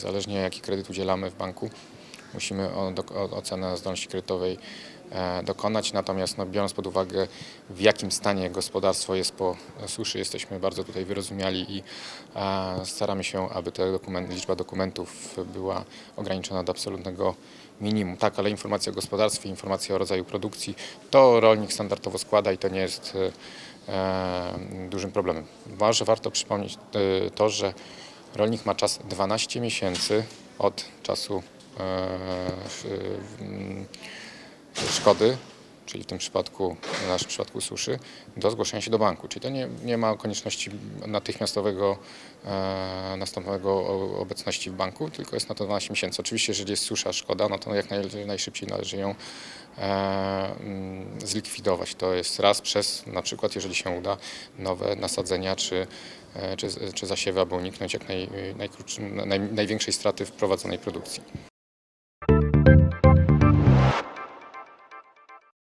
niezależnie jaki kredyt udzielamy w banku, musimy ocenę zdolności kredytowej e, dokonać. Natomiast no, biorąc pod uwagę w jakim stanie gospodarstwo jest po suszy, jesteśmy bardzo tutaj wyrozumiali i e, staramy się, aby te dokumenty, liczba dokumentów była ograniczona do absolutnego minimum. Tak, ale informacja o gospodarstwie, informacja o rodzaju produkcji, to rolnik standardowo składa i to nie jest e, dużym problemem. Może warto przypomnieć to, że rolnik ma czas 12 miesięcy od czasu e, sz- szkody, czyli w tym przypadku, w naszym przypadku suszy, do zgłoszenia się do banku. Czyli to nie, nie ma konieczności natychmiastowego e, następnego obecności w banku, tylko jest na to 12 miesięcy. Oczywiście, jeżeli jest susza, szkoda, no to jak naj, najszybciej należy ją e, mm, zlikwidować. To jest raz przez, na przykład, jeżeli się uda, nowe nasadzenia czy, E, czy, czy zasiewy, aby uniknąć jak naj, e, naj, największej straty w prowadzonej produkcji.